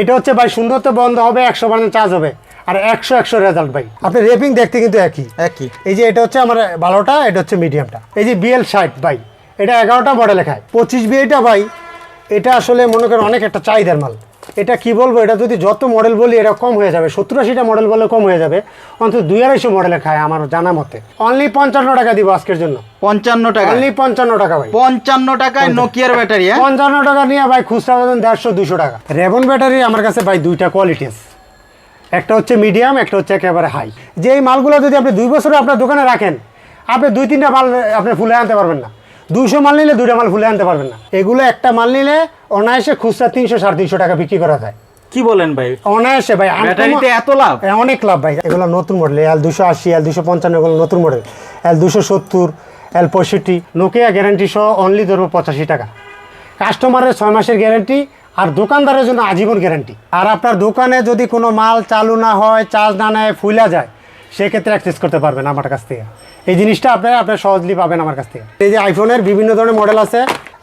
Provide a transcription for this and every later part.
এটা হচ্ছে ভাই সুন্দরত্ব বন্ধ হবে একশো পার্সেন্ট চার্জ হবে। আর একশো একশো রেজাল্ট ভাই। আপনি রেপিং দেখতে কিন্তু একই। একই। এই যে এটা হচ্ছে আমার ভালোটা এটা হচ্ছে মিডিয়ামটা এই যে বিএল ষাট ভাই এটা এগারোটা বড় লেখায় পঁচিশ বিএটা ভাই এটা আসলে মনে করেন অনেক একটা চাহিদার মাল। এটা কি বলব? এটা যদি যত মডেল বলি এটা কম হয়ে যাবে। সত্তর আশিটা মডেল বলে কম হয়ে যাবে। অন্তত দুই আড়াইশো মডেলে খায় আমার জানা মতে। অনলি পঞ্চান্ন টাকা দিব আজকের জন্য। পঞ্চান্ন টাকা। অনলি পঞ্চান্ন টাকা ভাই। পঞ্চান্ন টাকায় নোকিয়ার ব্যাটারি পঞ্চান্ন টাকা নিয়ে ভাই খুচরা বাজার দেড়শো দুশো টাকা। রেবন ব্যাটারি আমার কাছে ভাই দুইটা কোয়ালিটি আছে। একটা হচ্ছে মিডিয়াম একটা হচ্ছে একেবারে হাই যে এই মালগুলো যদি আপনি দুই বছরে আপনার দোকানে রাখেন আপনি দুই তিনটা মাল আপনি ফুলে আনতে পারবেন না। দুশো মাল নিলে দুইটা মাল ফুলে আনতে পারবেন না। এগুলো একটা মাল নিলে অনায়াসে খুচরা তিনশো সাড়ে তিনশো টাকা বিক্রি করা যায়। কি বলেন ভাই? অনায়াসে ভাই ব্যাটারিতে এত লাভ? হ্যাঁ, অনেক লাভ ভাই। এগুলো নতুন মডেল এল দুশো আশি এল দুশো পঞ্চান্ন এগুলো নতুন মডেল এল দুশো সত্তর এল পঁয়ষট্টি নোকিয়া গ্যারান্টি সহ অনলি ধরবো পঁচাশি টাকা। কাস্টমারের ছয় মাসের গ্যারান্টি আর দোকানদারের জন্য আজীবন গ্যারান্টি আর আপনার দোকানে যদি কোনো মাল চালু না হয় চার্জ না নেয় ফুলা যায় সেক্ষেত্রে অ্যাক্সেস করতে পারবেন আমার কাছ থেকে। এই জিনিসটা আপনারা আপনার সহজলি পাবেন আমার কাছ থেকে। এই যে আইফোনের বিভিন্ন ধরনের মডেল আছে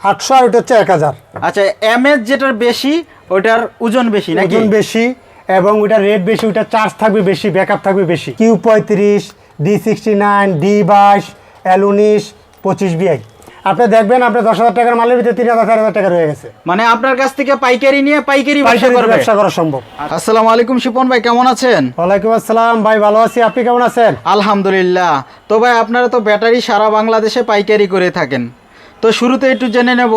আটশো আর ওইটা হচ্ছে এক হাজার। আচ্ছা এম এস যেটার বেশি ওইটার ওজন বেশি নাকি? ওজন বেশি এবং ওইটার রেট বেশি ওইটার চার্জ থাকবে বেশি ব্যাকআপ থাকবে বেশি। কিউ পঁয়ত্রিশ ডি সিক্সটি নাইন ডি বাইশ এল উনিশ পঁচিশ বিআই আপনি দেখবেন আপনি দশ হাজার টাকার মালের ভিতরে তিন হাজার চার হাজার টাকা রয়ে গেছে। মানে আপনার কাছ থেকে পাইকারি নিয়ে পাইকারি ব্যবসা করা সম্ভব। আসসালামু আলাইকুম শিপন ভাই কেমন আছেন? ওয়ালাইকুম আসসালাম ভাই ভালো আছি। আপনি কেমন আছেন? আলহামদুলিল্লাহ। তো ভাই আপনারা তো ব্যাটারি সারা বাংলাদেশে পাইকারি করে থাকেন। তো শুরুতে একটু জেনে নেব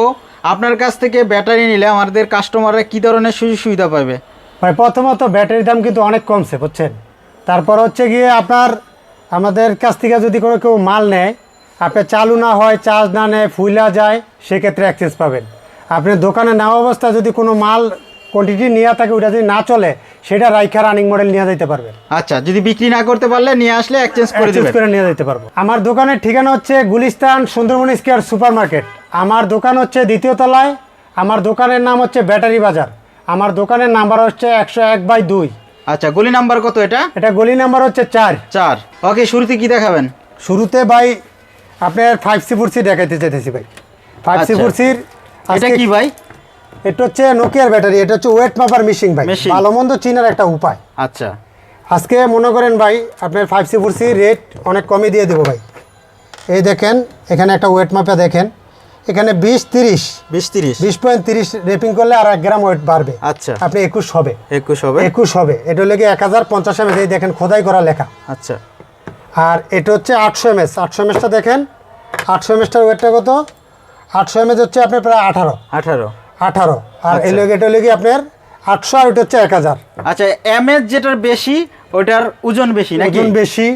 আপনার কাছ থেকে ব্যাটারি নিলে আমাদের কাস্টমাররা কি ধরনের সুযোগ সুবিধা পাবে? ভাই প্রথমত ব্যাটারির দাম কিন্তু অনেক কমছে বুঝছেন? তারপর হচ্ছে গিয়ে আপনার আমাদের কাছ থেকে যদি কোনো কেউ মাল নেয় আপনার চালু না হয় চার্জ না নেয় ফুইলা যায় সেক্ষেত্রে অ্যাক্সেস পাবেন। আপনি দোকানে নেওয়া অবস্থা যদি কোনো মাল কোয়ান্টিটি নেওয়া থাকে ওটা যদি না চলে সেটা রাইখা রানিং মডেল নিয়ে যেতে পারবে আচ্ছা যদি বিক্রি না করতে পারলে নিয়ে আসলে এক্সচেঞ্জ করে দেবেন। করে নিয়ে যেতে পারব। আমার দোকানের ঠিকানা হচ্ছে Gulistan Sundarban square super market আমার দোকান হচ্ছে দ্বিতীয় তলায় আমার দোকানের নাম হচ্ছে ব্যাটারি বাজার। আমার দোকানের নাম্বার হচ্ছে একশো এক বাই দুই। আচ্ছা গলি নাম্বার কত এটা? এটা গলি নাম্বার হচ্ছে চার। চার। ওকে শুরুতে কি দেখাবেন? শুরুতে ভাই আপনার ফাইভ সি ফোর সি দেখাইতে চাইতেছি ভাই। Five C. ফোর সির এটা কি ভাই? এটা হচ্ছে নোকিয়ার ব্যাটারি এটা হচ্ছে ওয়েট মাপার মেশিন ভাই। ভালো মন্দ চিনার একটা উপায়। আচ্ছা। আজকে মনে করেন ভাই আপনার five C four C rate অনেক কমে দিয়ে দেবো ভাই। এই দেখেন এখানে একটা ওয়েট মাপে দেখেন। এখানে বিশ তিরিশ। বিশ তিরিশ। বিশ পয়েন্ট তিরিশ রেপিং করলে আর এক গ্রাম ওয়েট বাড়বে। আচ্ছা। আপনি একুশ হবে। একুশ হবে। একুশ হবে। এটা হলে এক হাজার পঞ্চাশ এম এই দেখেন খোদাই করা লেখা। আচ্ছা। আর এটা হচ্ছে আটশো এম এস আটশো এম এসটা দেখেন। আটশো এম এসটার ওয়েটটা কত? আটশো এম এস হচ্ছে আপনার প্রায় আঠারো। আঠারো। আঠারো। আর এই লোক এটা লেগে আপনার আটশো আর ওটা হচ্ছে এক হাজার। আচ্ছা এমএস যেটার বেশি ওটার ওজন বেশি নাকি? ওজন বেশি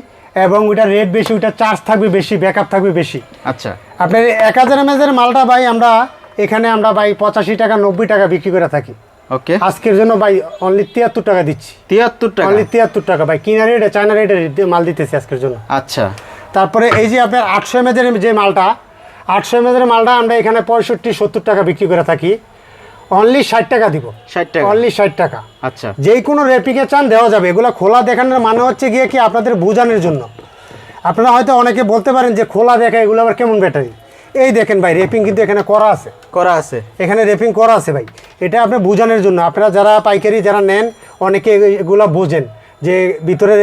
এবং ওটা রেট বেশি ওটা চার্জ থাকবে বেশি ব্যাকআপ থাকবে বেশি। আচ্ছা। আপনার এক হাজার এম এস এর মালটা ভাই আমরা এখানে আমরা ভাই পঁচাশি টাকা নব্বই টাকা বিক্রি করে থাকি। ওকে আজকের জন্য ভাই অনলি তিয়াত্তর টাকা দিচ্ছি। তিয়াত্তর টাকা? অনলি তিয়াত্তর টাকা। ভাই কিনা রেটে চায়না রেটে মাল দিতেছি আজকের জন্য। আচ্ছা। তারপরে এই যে আপনার আটশো এম যে মালটা আটশো এম মালটা আমরা এখানে পঁয়ষট্টি সত্তর টাকা বিক্রি করে থাকি। অনলি ষাট টাকা দিব। ষাট টাকা। অনলি ষাট টাকা। আচ্ছা। যেই কোনো রেপিকে চান দেওয়া যাবে। এগুলো খোলা দেখানোর মানে হচ্ছে গিয়ে কি আপনাদের বোঝানোর জন্য। আপনারা হয়তো অনেকে বলতে পারেন যে খোলা দেখা এগুলো আবার কেমন ব্যাটারি এই দেখেন ভাই রেপিং কিন্তু এখানে করা আছে। করা আছে। এখানে রেপিং করা আছে ভাই। এটা আপনি বোঝানোর জন্য আপনারা যারা পাইকারি যারা নেন অনেকে এগুলো বোঝেন যে ভিতরে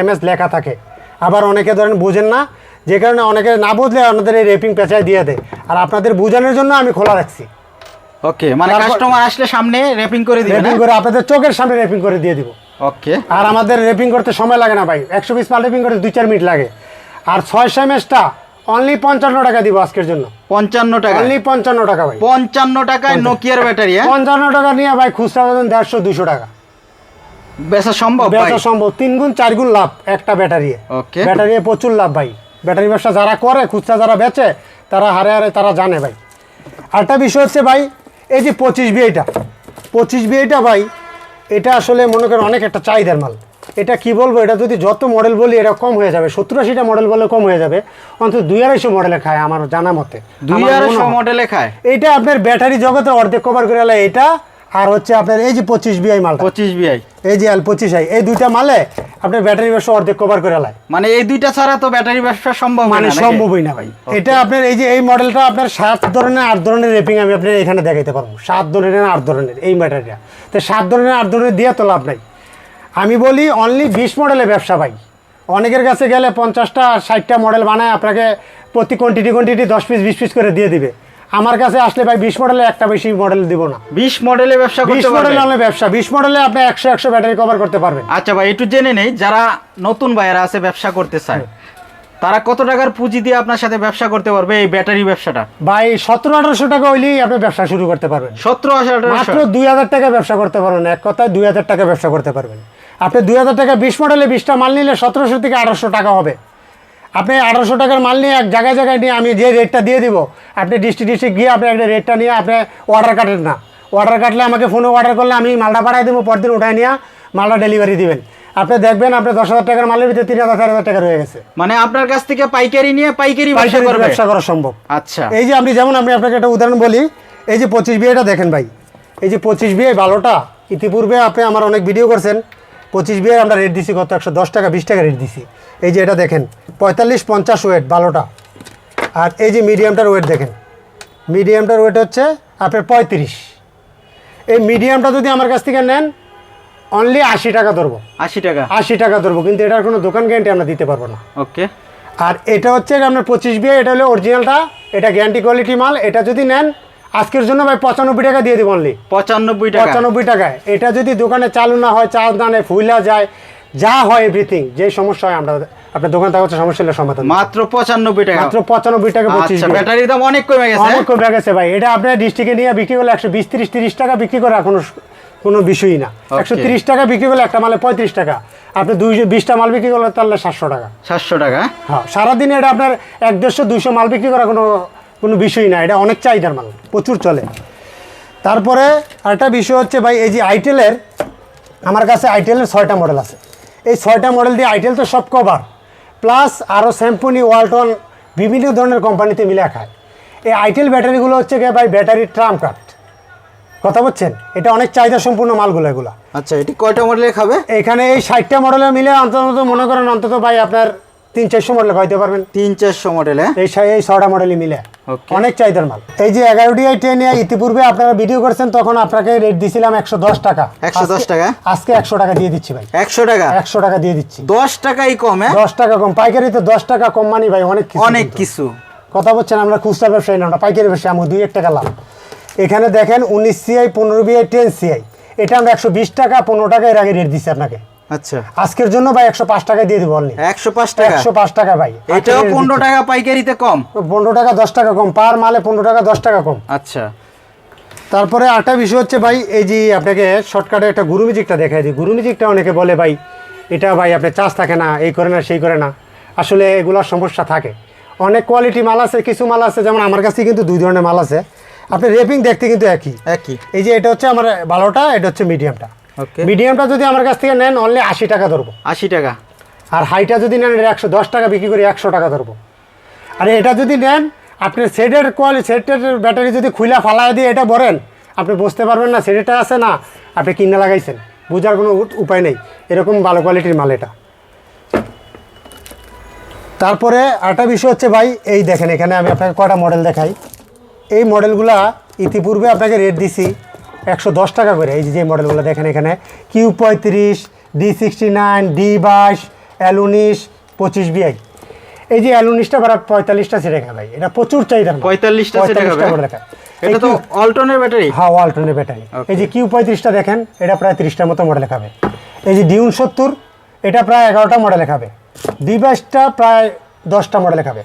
এম এস লেখা থাকে। আবার অনেকে ধরেন বোঝেন না যে কারণে অনেকে না বুঝলে আপনাদের এই রেপিং পেঁচায় দিয়ে দেয়। আর আপনাদের বোঝানোর জন্য আমি খোলা রাখছি। ওকে মানে কাস্টমার আসলে সামনে রেপিং করে দিবেন রেপিং করে আপনাদের চোখের সামনে রেপিং করে দিয়ে দিব। ওকে। আর আমাদের রেপিং করতে সময় লাগে না ভাই। একশো পিস মাল রেপিং করতে দুই চার মিনিট লাগে। আর ছয়শো এমএসটা অনলি পঞ্চান্ন টাকা দিব আজকের জন্য। পঞ্চান্ন টাকা। অনলি পঞ্চান্ন টাকা ভাই। পঞ্চান্ন টাকায় নোকিয়ার ব্যাটারি হ্যাঁ? পঞ্চান্ন টাকা নিয়ে ভাই খুচরা বাজার দেড়শো দুশো টাকা। বেচা সম্ভব ব্যবসা সম্ভব। তিন গুণ চার গুণ লাভ একটা ব্যাটারি ওকে। ব্যাটারি প্রচুর লাভ ভাই। ব্যাটারি ব্যবসা যারা করে খুচরা যারা বেচে তারা হারে হারে তারা জানে ভাই। আরেকটা বিষয় হচ্ছে ভাই এই যে পঁচিশ বিআইটা পঁচিশ বিআইটা ভাই এটা আসলে মনে করেন অনেক একটা চাহিদার মাল। এটা কি বলব? এটা যদি যত মডেল বলি এটা কম হয়ে যাবে। সত্তর আশিটা মডেল বলে কম হয়ে যাবে। অন্তত দুই আড়াইশো মডেলে খায় আমার জানা মতে। দুই আড়াইশো। মডেলে খায়? এটা আপনার ব্যাটারি জগতে অর্ধেক কভার করে এটা আর হচ্ছে আপনার এই যে পঁচিশ বিআই মাল পঁচিশ বিআই এই যে এল পঁচিশ আই এই দুইটা মালে আপনার ব্যাটারি ব্যবসা অর্ধেক কভার করে লায় মানে এই দুইটা ছাড়া তো ব্যাটারি ব্যবসা সম্ভব মানে সম্ভবই না ভাই। এটা আপনার এই যে এই মডেলটা আপনার সাত ধরনের আট ধরনের রেপিং আমি আপনার এখানে দেখাইতে পারব। সাত ধরনের আট ধরনের এই ব্যাটারিটা তো সাত ধরনের আট ধরনের দিয়ে তো লাভ নাই। আমি বলি অনলি বিশ মডেলের ব্যবসা ভাই। অনেকের কাছে গেলে পঞ্চাশটা ষাটটা মডেল বানায় আপনাকে প্রতি কোয়ান্টিটি কোয়ান্টিটি দশ পিস বিশ পিস করে দিয়ে দিবে। আমার কাছে আসলে ভাই বিশ মডেলে একটা বেশি মডেল দিব না। বিশ মডেলে ব্যবসা বিশ মডেল পারবে ব্যবসা। বিশ মডেলে আপনি একশো একশো ব্যাটারি কভার করতে পারবেন। আচ্ছা ভাই একটু জেনে নেই যারা নতুন ভাইয়েরা আছে ব্যবসা করতে চায় তারা কত টাকার পুঁজি দিয়ে আপনার সাথে ব্যবসা করতে পারবে এই ব্যাটারি ব্যবসাটা? ভাই সতেরো আঠারোশো টাকা হইলেই আপনি ব্যবসা শুরু করতে পারবেন। সতেরো হাজার মাত্র দুই হাজার টাকা ব্যবসা করতে পারবেন। এক কথায় দুই হাজার টাকা ব্যবসা করতে পারবেন। আপনি দুই হাজার টাকা বিশ মডেলে বিশটা মাল নিলে সতেরোশো থেকে আঠারোশো টাকা হবে। আপনি আঠারোশো টাকার মাল নিয়ে এক জায়গায় জায়গায় নিয়ে আমি যে রেটটা দিয়ে দিব আপনি ডিস্ট্রিক্ট ডিস্ট্রিক্ট গিয়ে আপনি একটা রেটটা নিয়ে আপনি অর্ডার কাটেন না। অর্ডার কাটলে আমাকে ফোনে অর্ডার করলে আমি মালটা পাঠাই দেবো পরদিন উঠায় নিয়ে মালটা ডেলিভারি দিবেন। আপনি দেখবেন আপনি দশ হাজার টাকার মালের ভিতরে তিন হাজার চার হাজার টাকা রয়ে গেছে। মানে আপনার কাছ থেকে পাইকারি নিয়ে পাইকারি ব্যবসা করা সম্ভব। আচ্ছা। এই যে আপনি যেমন আমি আপনাকে একটা উদাহরণ বলি এই যে পঁচিশ বিয়েটা দেখেন ভাই। এই যে পঁচিশ বিয়ে ভালোটা ইতিপূর্বে আপনি আমার অনেক ভিডিও করছেন। পঁচিশ বিয়ে আমরা রেট দিছি কত? একশো দশ টাকা বিশ টাকা রেট দিছি। এই যে এটা দেখেন পঁয়তাল্লিশ পঞ্চাশ ওয়েট বারোটা আর এই যে মিডিয়ামটার ওয়েট দেখেন মিডিয়ামটার ওয়েট হচ্ছে আপনার পঁয়ত্রিশ। এই মিডিয়ামটা যদি আমার কাছ থেকে নেন অনলি আশি টাকা ধরবো। আশি টাকা? আশি টাকা ধরবো কিন্তু এটার কোনো দোকান গ্যারান্টি আমরা দিতে পারব না। ওকে আর এটা হচ্ছে আপনার পঁচিশ বিয়ে এটা হলো অরিজিনালটা এটা গ্যারান্টি কোয়ালিটি মাল এটা যদি নেন আজকের জন্য ভাই পঁচানব্বই টাকা দিয়ে দিব অনলি পঁচানব্বই টাকা। পঁচানব্বই টাকায় এটা যদি দোকানে চালু না হয় চাল দানে ফুইলা যায় যা হয় এভরিথিং যে সমস্যা হয় আমরা আপনার দোকান থাকা সমস্যা হলে সমাধান মাত্র পঁচানব্বই টাকা। মাত্র পঁচানব্বই টাকা পঁচিশ আচ্ছা ব্যাটারির দাম অনেক কমে গেছে অনেক কমে গেছে ভাই। এটা আপনার ডিস্ট্রিক্টে নিয়ে বিক্রি করলে একশো বিশ তিরিশ তিরিশ টাকা বিক্রি করা কোনো কোনো বিষয়ই না। একশো তিরিশ টাকা বিক্রি করলে একটা মালে পঁয়ত্রিশ টাকা। আপনি দুই বিশটা মাল বিক্রি করলে তাহলে সাতশো টাকা। সাতশো টাকা হ্যাঁ? সারাদিনে এটা আপনার এক দেড়শো দুইশো মাল বিক্রি করা কোনো কোনো বিষয়ই না এটা অনেক চাহিদার মাল প্রচুর চলে। তারপরে আরেকটা বিষয় হচ্ছে ভাই এই যে আইটেলের আমার কাছে আইটেলের ছয়টা মডেল আছে। এই ছয়টা মডেল দিয়ে আইটেল তো সব কভার প্লাস আরও স্যাম্পনি ওয়ালটন বিভিন্ন ধরনের কোম্পানিতে মিলে খায়। এই আইটেল ব্যাটারিগুলো হচ্ছে গিয়ে ভাই ব্যাটারির ট্রাম কাট কথা বলছেন? এটা অনেক চাহিদা সম্পূর্ণ মালগুলো এগুলো। আচ্ছা এটি কয়টা মডেলে খাবে? এখানে এই ষাটটা মডেলে মিলে অন্তত মনে করেন অন্তত ভাই আপনার তিন চারশো মডেল খাইতে পারবেন? তিন চারশো মডেলে এই ছা- এই ছটা মডেলই মিলে। অনেক চাহিদার মাল। এই যে এগারোটি আই টেন ইতিপূর্বে আপনারা ভিডিও করছেন তখন আপনাকে রেট দিছিলাম একশো দশ টাকা। 110 আজকে- টাকা? আজকে একশো টাকা দিয়ে দিচ্ছি ভাই। একশো টাকা? একশো টাকা দিয়ে দিচ্ছি। দশ টাকাই কমে দশ টাকা কম। পাইকারিতে দশ টাকা কম মানি ভাই অনেক কিছু। অনেক কিছু। কথা বলছেন আমরা খুচরা ব্যবসায়ী না আমরা পাইকারি ব্যবসায়ী আমরা দুই এক টাকা লাভ। এখানে দেখেন উনিশ সিআই পনেরো বিআই টেন সিআই এটা আমরা একশো বিশ টাকা পনেরো টাকা এর আগে রেট দিচ্ছি আপনাকে। আচ্ছা। আজকের জন্য ভাই একশো পাঁচ টাকা দিয়ে দেবো অনলি একশো পাঁচ টাকা? একশো পাঁচ টাকা ভাই। এটাও পনেরো টাকা পাইকারিতে কম? পনেরো টাকা দশ টাকা কম। পার মালে পনেরো টাকা দশ টাকা কম। আচ্ছা। তারপরে আরেকটা বিষয় হচ্ছে ভাই এই যে আপনাকে শর্টকাটে একটা গুরু মিউজিকটা দেখাই দিই। গুরু মিউজিকটা অনেকে বলে ভাই এটা ভাই আপনার চার্জ থাকে না এই করে না সেই করে না। আসলে এগুলোর সমস্যা থাকে। অনেক কোয়ালিটি মাল আছে কিছু মাল আছে যেমন আমার কাছে কিন্তু দুই ধরনের মাল আছে। আপনি রেপিং দেখতে কিন্তু একই। একই। এই যে এটা হচ্ছে আমার ভালোটা এটা হচ্ছে মিডিয়ামটা মিডিয়ামটা যদি আমার কাছ থেকে নেন অনলি আশি টাকা ধরবো। আশি টাকা। আর হাইটা যদি নেন এটা একশো দশ টাকা বিক্রি করি একশো টাকা ধরবো। আর এটা যদি নেন আপনি সেটের কোয়ালিটি সেটের ব্যাটারি যদি খুলে ফালায় দিয়ে এটা বলেন আপনি বুঝতে পারবেন না সেটেরটা আছে না আপনি কিনে লাগাইছেন। বোঝার কোনো উপায় নেই। এরকম ভালো কোয়ালিটির মাল এটা। তারপরে আরেকটা বিষয় হচ্ছে ভাই এই দেখেন এখানে আমি আপনাকে কটা মডেল দেখাই। এই মডেলগুলা ইতিপূর্বে আপনাকে রেট দিছি। একশো দশ টাকা করে। এই যে মডেলগুলো দেখেন এখানে কিউ পঁয়ত্রিশ ডি সিক্সটি নাইন ডি বাইশ এল উনিশ পঁচিশ বিআই এই যে এল উনিশটা পঁয়তাল্লিশটা সেটা খায় ভাই। এটা প্রচুর চাহিদা। পঁয়তাল্লিশটা খাবে? 45টা করে এটা তো অল্টনের ব্যাটারি হ্যাঁ ওয়ালটনের ব্যাটারি এই যে কিউ পঁয়ত্রিশটা দেখেন এটা প্রায় তিরিশটার মতো মডেলে খাবে এই যে ডিউন সত্তর এটা প্রায় এগারোটা মডেল খাবে ডি বাইশটা প্রায় দশটা মডেল খাবে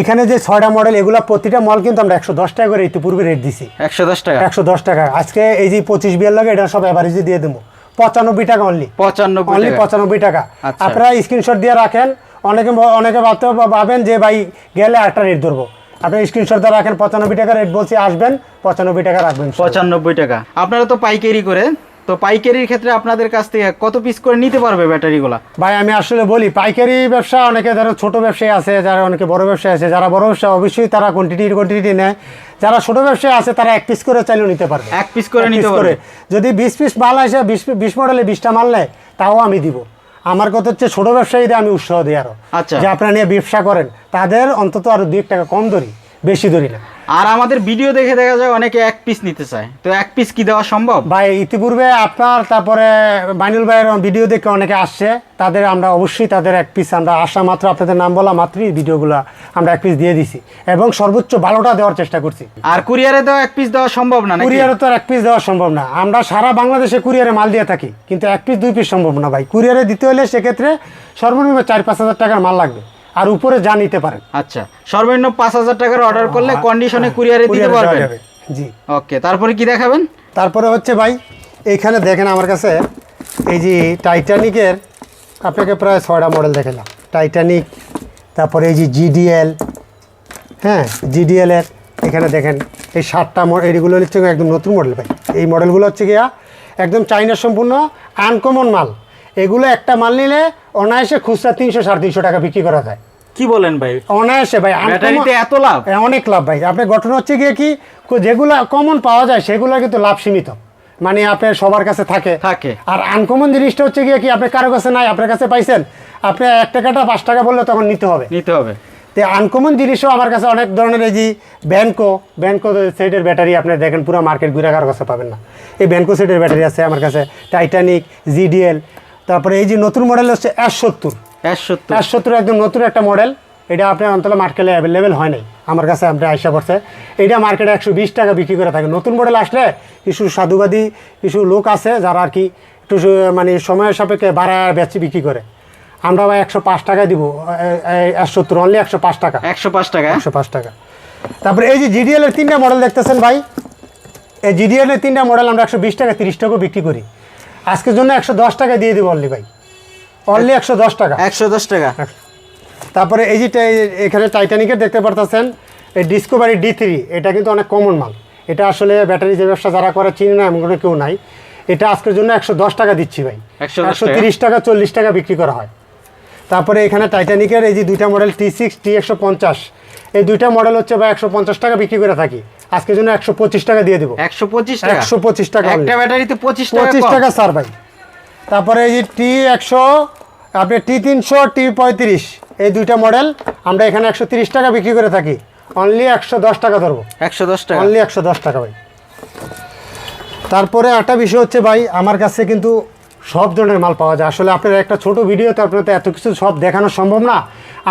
এখানে যে ছয়টা মডেল এগুলো প্রতিটা মল কিন্তু আমরা একশো দশ টাকা করে ইতিপূর্বে রেট দিছি। একশো দশ টাকা। একশো দশ টাকা। আজকে এই যে পঁচিশ বিয়ার লাগে এটা সব অ্যাভারেজে দিয়ে দেবো। পঁচানব্বই টাকা অনলি পঁচানব্বই অনলি পঁচানব্বই টাকা। আচ্ছা। আপনারা স্ক্রিনশট দিয়ে রাখেন। অনেকে অনেকে ভাবতে ভাবেন যে ভাই গেলে একটা রেট ধরবো। আপনি স্ক্রিনশট দিয়ে রাখেন পঁচানব্বই টাকা রেট বলছি আসবেন পঁচানব্বই টাকা রাখবেন। পঁচানব্বই টাকা। আপনারা তো পাইকারি করে তো পাইকারির ক্ষেত্রে আপনাদের কাছ থেকে কত পিস করে নিতে পারবে ব্যাটারিগুলা? ভাই আমি আসলে বলি পাইকারি ব্যবসা অনেকে ধরো ছোট ব্যবসায়ী আছে যারা অনেকে বড় ব্যবসায়ী আছে যারা বড় ব্যবসা অবশ্যই তারা কোয়ান্টিটি কোয়ান্টিটি নেয়। যারা ছোট ব্যবসায়ী আছে তারা এক পিস করে চাইলেও নিতে পারবে। এক পিস করে নিতে পারবে। যদি বিশ পিস মাল আসে বিশ বিশ মডেলে বিশটা মাল নেয় তাও আমি দিব। আমার কথা হচ্ছে ছোট ব্যবসায়ীদের আমি উৎসাহ দিই আরও। আচ্ছা। যে আপনারা নিয়ে ব্যবসা করেন তাদের অন্তত আরও দুই টাকা কম ধরি বেশি ধরি না আর আমাদের ভিডিও দেখে দেখা যায় অনেকে এক পিস নিতে চায়। তো এক পিস কি দেওয়া সম্ভব? ভাই ইতিপূর্বে আপনার তারপরে বাইনুল ভাইয়ের ভিডিও দেখে অনেকে আসছে। তাদের আমরা অবশ্যই তাদের এক পিস আমরা আসা মাত্র আপনাদের নাম বলা মাত্রই ভিডিওগুলো আমরা এক পিস দিয়ে দিছি। এবং সর্বোচ্চ ভালোটা দেওয়ার চেষ্টা করছি। আর কুরিয়ারে দেওয়া এক পিস দেওয়া সম্ভব না কুরিয়ারে তো এক পিস দেওয়া সম্ভব না। আমরা সারা বাংলাদেশে কুরিয়ারে মাল দিয়ে থাকি কিন্তু এক পিস দুই পিস সম্ভব না ভাই। কুরিয়ারে দিতে হলে সেক্ষেত্রে সর্বনিম্ন চার পাঁচ হাজার টাকার মাল লাগবে। আর উপরে যা নিতে পারেন। আচ্ছা সর্বনিম্ন পাঁচ হাজার টাকার অর্ডার করলে হ্যাঁ, কন্ডিশনে কুরিয়ারে দিতে কুরিয়ারে দেওয়া পারবেন। জি। ওকে তারপরে কি দেখাবেন? তারপরে হচ্ছে ভাই এইখানে দেখেন আমার কাছে এই যে টাইটানিকের আপনাকে প্রায় ছয়টা মডেল দেখালাম। টাইটানিক তারপরে এই যে জিডিএল হ্যাঁ জিডিএল এর এখানে দেখেন এই সাতটা মডেল এইগুলো হচ্ছে একদম নতুন মডেল ভাই। এই মডেলগুলো হচ্ছে গিয়া একদম চাইনা সম্পূর্ণ আনকমন মাল। এগুলো একটা মাল নিলে অনায়াসে খুচরা তিনশো সাড়ে তিনশো টাকা বিক্রি করা যায়। কি বলেন ভাই? অনায়াসে ভাই ব্যাটারিতে এত লাভ? অনেক লাভ ভাই। আপনার গঠন হচ্ছে গিয়ে কি কো- যেগুলো কমন পাওয়া যায় সেগুলো কিন্তু লাভ সীমিত। মানে আপনার সবার কাছে থাকে। থাকে। আর আনকমন জিনিসটা হচ্ছে গিয়ে কি আপনার কারও কাছে নাই আপনার কাছে পাইছেন আপনি এক টাকাটা পাঁচ টাকা বললে তখন নিতে হবে। নিতে হবে। তো আনকমন জিনিসও আমার কাছে অনেক ধরনের এই যে ব্যানকো ব্যানকো সেটের ব্যাটারি আপনি দেখেন পুরো মার্কেট ঘুরে কারও কাছে পাবেন না। এই ব্যানকো সেটের ব্যাটারি আছে আমার কাছে টাইটানিক জিডিএল তারপরে এই যে নতুন মডেল হচ্ছে এস সত্তর। এক সত্তর। চার সত্তর একদম নতুন একটা মডেল এটা আপনার অন্তত মার্কেটে অ্যাভেলেবেল হয় নাই আমার কাছে আপনি আইসা পড়ছে। এটা মার্কেটে একশো বিশ টাকা বিক্রি করে থাকে। নতুন মডেল আসলে কিছু সাধুবাদী কিছু লোক আছে যারা আর কি একটু মানে সময়ের সাপেক্ষে বাড়া বেচি বিক্রি করে। আমরা ভাই একশো পাঁচ টাকায় দিব একশো সত্তর অনলি একশো পাঁচ টাকা। একশো পাঁচ টাকা? একশো পাঁচ টাকা। তারপরে এই যে জিডিএল এর তিনটা মডেল দেখতেছেন ভাই এই জিডিএল এর তিনটা মডেল আমরা একশো বিশ টাকা তিরিশ টাকাও বিক্রি করি। আজকের জন্য একশো দশ টাকা দিয়ে দিব অনলি ভাই। অনলি একশো দশ টাকা। একশো দশ টাকা। তারপরে এই যেটা এখানে টাইটানিকের দেখতে পারতেছেন এই ডিসকোভারি ডি থ্রি এটা কিন্তু অনেক কমন মাল। এটা আসলে ব্যাটারি যে ব্যবসা যারা করে চিনি না এমন কোনো কেউ নাই। এটা আজকের জন্য একশো দশ টাকা দিচ্ছি ভাই। একশো তিরিশ টাকা চল্লিশ টাকা বিক্রি করা হয়। তারপরে এখানে টাইটানিকের এই যে দুইটা মডেল টি সিক্স টি একশো পঞ্চাশ। এই দুইটা মডেল হচ্ছে বা একশো পঞ্চাশ টাকা বিক্রি করে থাকি। আজকের জন্য একশো পঁচিশ টাকা দিয়ে দেবো। একশো পঁচিশ টাকা? একশো পঁচিশ টাকা। একটা ব্যাটারিতে পঁচিশ টাকা পঁচিশ। টাকা স্যার ভাই। তারপরে এই যে টি একশো আপনি টি তিনশো টি পঁয়ত্রিশ এই দুইটা মডেল আমরা এখানে একশো তিরিশ টাকা বিক্রি করে থাকি। অনলি একশো দশ টাকা ধরবো। একশো দশ টাকা। অনলি একশো দশ টাকা ভাই। তারপরে একটা বিষয় হচ্ছে ভাই আমার কাছে কিন্তু সব ধরনের মাল পাওয়া যায়। আসলে আপনার একটা ছোট ভিডিওতে আপনার তো এত কিছু সব দেখানো সম্ভব না।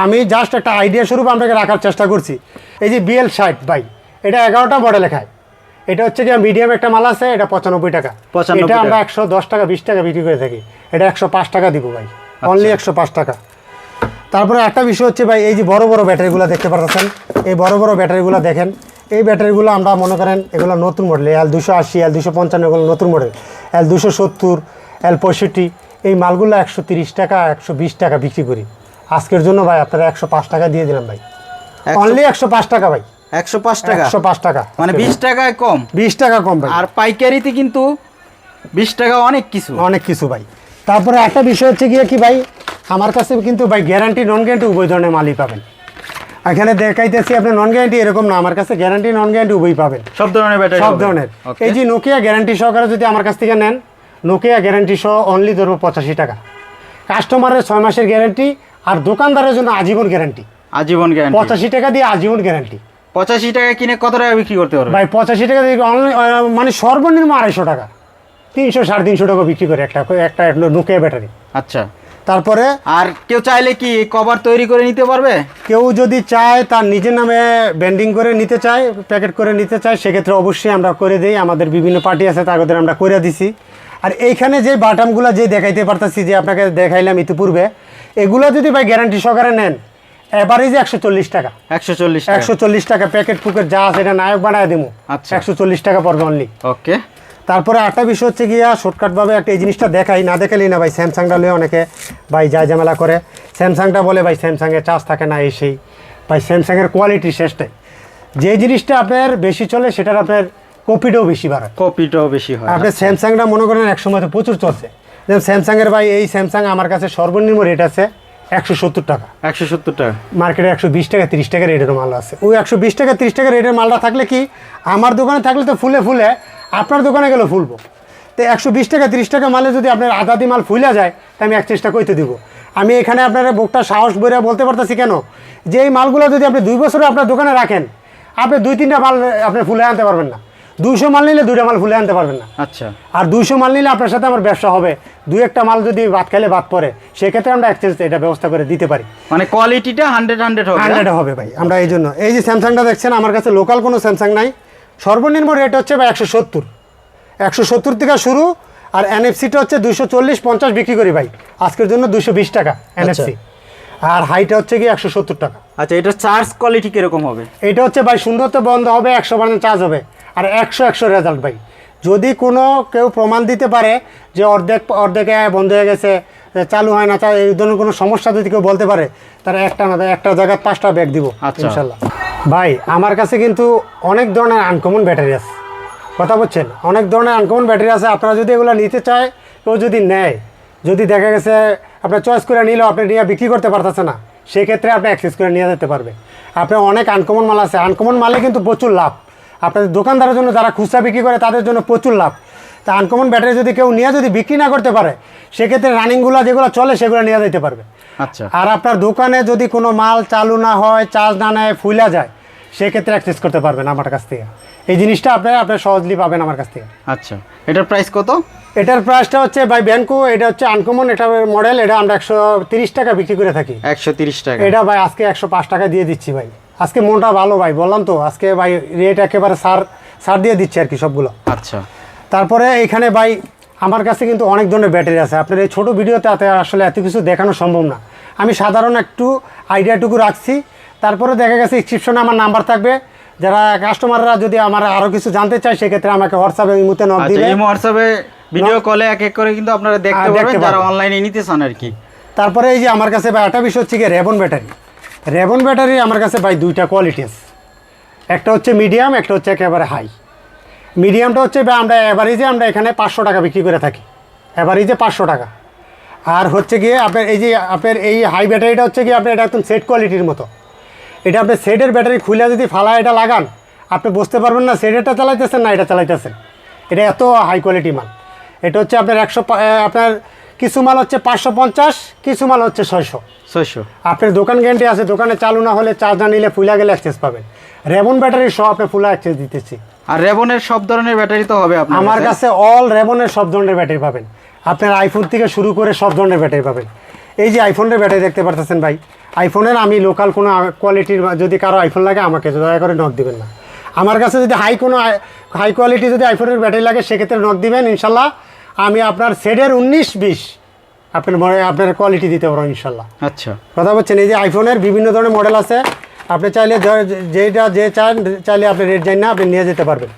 আমি জাস্ট একটা আইডিয়া স্বরূপ আপনাকে রাখার চেষ্টা করছি। এই যে বিএল ষাট ভাই এটা এগারোটা মডেল লেখায়। এটা হচ্ছে যে মিডিয়াম একটা মাল আছে এটা পঁচানব্বই টাকা। 95 এটা আমরা একশো দশ টাকা বিশ টাকা বিক্রি করে থাকি। এটা একশো পাঁচ টাকা দিব ভাই। অনলি একশো পাঁচ টাকা। তারপরে একটা বিষয় হচ্ছে ভাই এই যে বড় বড় ব্যাটারিগুলো দেখতে পাচ্ছেন এই বড় বড় ব্যাটারিগুলো দেখেন। এই ব্যাটারিগুলো আমরা মনে করেন এগুলো নতুন মডেল এল দুশো আশি এল দুশো পঞ্চান্ন এগুলো নতুন মডেল এল দুশো সত্তর এল পঁয়ষট্টি এই মালগুলো একশো তিরিশ টাকা একশো বিশ টাকা বিক্রি করি। আজকের জন্য ভাই আপনারা একশো পাঁচ টাকা দিয়ে দিলাম ভাই। অনলি একশো পাঁচ টাকা ভাই। একশো পাঁচ টাকা। একশো পাঁচ টাকা। মানে বিশ টাকায় কম। বিশ টাকা কম ভাই। আর পাইকারিতে কিন্তু বিশ টাকা অনেক কিছু। অনেক কিছু ভাই। তারপরে একটা বিষয় হচ্ছে গিয়ে কি ভাই আমার কাছে কিন্তু ভাই গ্যারান্টি নন গ্যারান্টি উভয় ধরনের মালই পাবেন। এখানে দেখাইতেছি আপনি নন গ্যারান্টি এরকম না আমার কাছে গ্যারান্টি নন গ্যারান্টি উভয় পাবেন। সব ধরনের ব্যাটারি সব ধরনের। এই যে নোকিয়া গ্যারান্টি সহকারে যদি আমার কাছ থেকে নেন নোকিয়া গ্যারান্টি সহ অনলি ধরবো পঁচাশি টাকা। কাস্টমারের ছয় মাসের গ্যারান্টি আর দোকানদারের জন্য আজীবন গ্যারান্টি আজীবন গ্যারান্টি পঁচাশি টাকা দিয়ে আজীবন গ্যারান্টি পঁচাশি টাকা কিনে কত টাকা বিক্রি করতে পারবে? ভাই পঁচাশি টাকা মানে সর্বনিম্ন আড়াইশো টাকা। তিনশো সাড়ে তিনশো টাকা বিক্রি করে একটা একটা নোকিয়া ব্যাটারি। আচ্ছা। তারপরে আর কেউ চাইলে কি কভার তৈরি করে নিতে পারবে? কেউ যদি চায় তার নিজের নামে ব্যান্ডিং করে নিতে চায় প্যাকেট করে নিতে চায় সেক্ষেত্রে অবশ্যই আমরা করে দিই। আমাদের বিভিন্ন পার্টি আছে তাদের আমরা করে দিছি। আর এইখানে যে বাটামগুলো যে দেখাইতে পারতাছি যে আপনাকে দেখাইলাম ইতিপূর্বে এগুলো যদি ভাই গ্যারান্টি সহকারে নেন এভারেজ একশো চল্লিশ টাকা। একশো চল্লিশ একশো চল্লিশ টাকা প্যাকেট ফুকেট যা আছে এটা নায়ক বানায় দেবো আচ্ছা। একশো চল্লিশ টাকা পড়বে অনলি ওকে তারপরে আরেকটা বিষয় হচ্ছে গিয়া শর্টকাটভাবে একটা এই জিনিসটা দেখাই না দেখালেই না ভাই স্যামসাংটা লয়ে অনেকে ভাই যা ঝামেলা করে। স্যামসাংটা বলে ভাই স্যামসাংয়ের চার্জ থাকে না এই সেই। ভাই স্যামসাংয়ের কোয়ালিটি শেষটাই যে জিনিসটা আপনার বেশি চলে সেটার আপনার কপিটাও বেশি বাড়ায় কপিটাও বেশি হয়। আপনি স্যামসাংটা মনে করেন এক সময় তো প্রচুর চলছে। যেমন স্যামসাংয়ের ভাই এই স্যামসাং আমার কাছে সর্বনিম্ন রেট আছে একশো সত্তর টাকা। একশো সত্তর টাকা। মার্কেটে একশো বিশ টাকা তিরিশ টাকা রেটের মাল আছে। ওই একশো বিশ টাকা তিরিশ টাকা রেটের মালটা থাকলে কি আমার দোকানে থাকলে তো ফুলে ফুলে আপনার দোকানে গেলে ফুলবো। তো একশো বিশ টাকা তিরিশ টাকা মালে যদি আপনার আধা দি মাল ফুলা যায় তা আমি এক চেষ্টা করতে দিব। আমি এখানে আপনার বুকটা সাহস বইরা বলতে পারতেছি কেন? যে এই মালগুলো যদি আপনি দুই বছরে আপনার দোকানে রাখেন আপনি দুই তিনটা মাল আপনি ফুলে আনতে পারবেন না। দুইশো মাল নিলে দুইটা মাল ফুলে আনতে পারবেন না। আচ্ছা। আর দুইশো মাল নিলে আপনার সাথে আমার ব্যবসা হবে। দুই একটা মাল যদি ভাত খাইলে ভাত পরে সেক্ষেত্রে আমরা এক্সচেঞ্জ এটা ব্যবস্থা করে দিতে পারি। মানে কোয়ালিটিটা হান্ড্রেড হান্ড্রেড হবে হান্ড্রেড হবে ভাই আমরা এই জন্য। এই যে স্যামসাংটা দেখছেন আমার কাছে লোকাল কোনো স্যামসাং নাই। সর্বনিম্ন রেট হচ্ছে ভাই একশো সত্তর। একশো সত্তর থেকে শুরু আর এনএফসিটা হচ্ছে দুশো চল্লিশ পঞ্চাশ বিক্রি করি ভাই। আজকের জন্য দুশো বিশ টাকা এনএফসি আর হাইটা হচ্ছে কি একশো সত্তর টাকা। আচ্ছা এটা চার্জ কোয়ালিটি কীরকম হবে? এটা হচ্ছে ভাই সুন্দরতে বন্ধ হবে একশো পার্সেন্ট চার্জ হবে। আর একশো একশো রেজাল্ট ভাই। যদি কোনো কেউ প্রমাণ দিতে পারে যে অর্ধেক অর্ধেকে বন্ধ হয়ে গেছে চালু হয় না এই ধরনের কোনো সমস্যা যদি কেউ বলতে পারে তারা একটা না একটা জায়গায় পাঁচটা ব্যাগ দিব আচ্ছা। ইনশাল্লাহ। ভাই আমার কাছে কিন্তু অনেক ধরনের আনকমন ব্যাটারি আছে। কথা বলছেন? অনেক ধরনের আনকমন ব্যাটারি আছে। আপনারা যদি এগুলো নিতে চায় কেউ যদি নেয় যদি দেখা গেছে আপনার চয়েস করে নিলেও আপনি নিয়ে বিক্রি করতে পারতেছে না সেক্ষেত্রে আপনি অ্যাক্সেস করে নিয়ে যেতে পারবে আপনার অনেক আনকমন মাল আছে। আনকমন মালে কিন্তু প্রচুর লাভ। আপনাদের দোকানদারের জন্য যারা খুচরা বিক্রি করে তাদের জন্য প্রচুর লাভ। তা আনকমন ব্যাটারি যদি কেউ নিয়ে যদি বিক্রি না করতে পারে সেক্ষেত্রে রানিংগুলো যেগুলো চলে সেগুলো নিয়ে যেতে পারবে। আচ্ছা। আর আপনার দোকানে যদি কোনো মাল চালু না হয় চার্জ না নেয় ফুলা যায় সেক্ষেত্রে অ্যাক্সেস করতে পারবেন আমার কাছ থেকে। এই জিনিসটা আপনার আপনি সহজলি পাবেন আমার কাছ থেকে। আচ্ছা। এটার প্রাইস কত? এটার প্রাইসটা হচ্ছে বাই ব্যাংকো এটা হচ্ছে আনকমন এটা মডেল এটা আমরা একশো তিরিশ টাকা বিক্রি করে থাকি। একশো তিরিশ টাকা। এটা ভাই আজকে একশো পাঁচ টাকা দিয়ে দিচ্ছি ভাই। আজকে মনটা ভালো ভাই বললাম তো আজকে ভাই রেট একেবারে সার সার দিয়ে দিচ্ছে আর কি সবগুলো। আচ্ছা। তারপরে এখানে ভাই আমার কাছে কিন্তু অনেক ধরনের ব্যাটারি আছে। আপনার এই ছোটো ভিডিওতে আসলে এত কিছু দেখানো সম্ভব না। আমি সাধারণ একটু আইডিয়াটুকু রাখছি। তারপরে দেখা গেছে ডিসক্রিপশনে আমার নাম্বার থাকবে। যারা কাস্টমাররা যদি আমার আরও কিছু জানতে চায় সেক্ষেত্রে আমাকে হোয়াটসঅ্যাপে এই মুহূর্তে নক দিবে। হোয়াটসঅ্যাপে ভিডিও কলে এক এক করে কিন্তু আপনারা দেখতে পারবেন যারা অনলাইনে নিতে চান আর কি। তারপরে এই যে আমার কাছে ভাই একটা বিষয় হচ্ছে কি রেবন ব্যাটারি রেবন ব্যাটারি আমার কাছে ভাই দুইটা কোয়ালিটি আছে। একটা হচ্ছে মিডিয়াম একটা হচ্ছে একেবারে হাই মিডিয়ামটা হচ্ছে আমরা অ্যাভারেজে আমরা এখানে পাঁচশো টাকা বিক্রি করে থাকি। অ্যাভারেজে পাঁচশো টাকা। আর হচ্ছে গিয়ে আপনার এই যে আপনার এই হাই ব্যাটারিটা হচ্ছে গিয়ে আপনার এটা একদম সেট কোয়ালিটির মতো। এটা আপনি সেটের ব্যাটারি খুলে যদি ফালা এটা লাগান, আপনি বুঝতে পারবেন না সেটেরটা চালাইতেছেন না এটা চালাইতেছেন। এটা এত হাই কোয়ালিটি মাল। এটা হচ্ছে আপনার একশো আপনার কিছু মাল হচ্ছে পাঁচশো পঞ্চাশ, কিছু মাল হচ্ছে ছয়শো। ছয়শো। আপনার দোকান গ্যারান্টি আছে দোকানে চালু না হলে চার্জ না নিলে ফুলা গেলে অ্যাক্সেস পাবেন। রেবন ব্যাটারি সহ আপনি ফুলা অ্যাক্সেস দিতেছি। আর রেবনের সব ধরনের ব্যাটারি তো হবে আপনার আমার কাছে? অল রেবনের সব ধরনের ব্যাটারি পাবেন। আপনার আইফোন থেকে শুরু করে সব ধরনের ব্যাটারি পাবেন। এই যে আইফোনের ব্যাটারি দেখতে পারতেছেন ভাই আইফোনের আমি লোকাল কোনো কোয়ালিটির যদি কারও আইফোন লাগে আমাকে দয়া করে নক দিবেন না। আমার কাছে যদি হাই কোনো হাই কোয়ালিটি যদি আইফোনের ব্যাটারি লাগে সেক্ষেত্রে নক দিবেন ইনশাল্লাহ আমি আপনার সেডের উনিশ বিশ আপনার মনে- আপনার কোয়ালিটি দিতে পারব ইনশাল্লাহ আচ্ছা। কথা বলছেন এই যে আইফোনের বিভিন্ন ধরনের মডেল আছে আপনি চাইলে যেটা যে চান চাইলে আপনি রেট যান না আপনি নিয়ে যেতে পারবেন।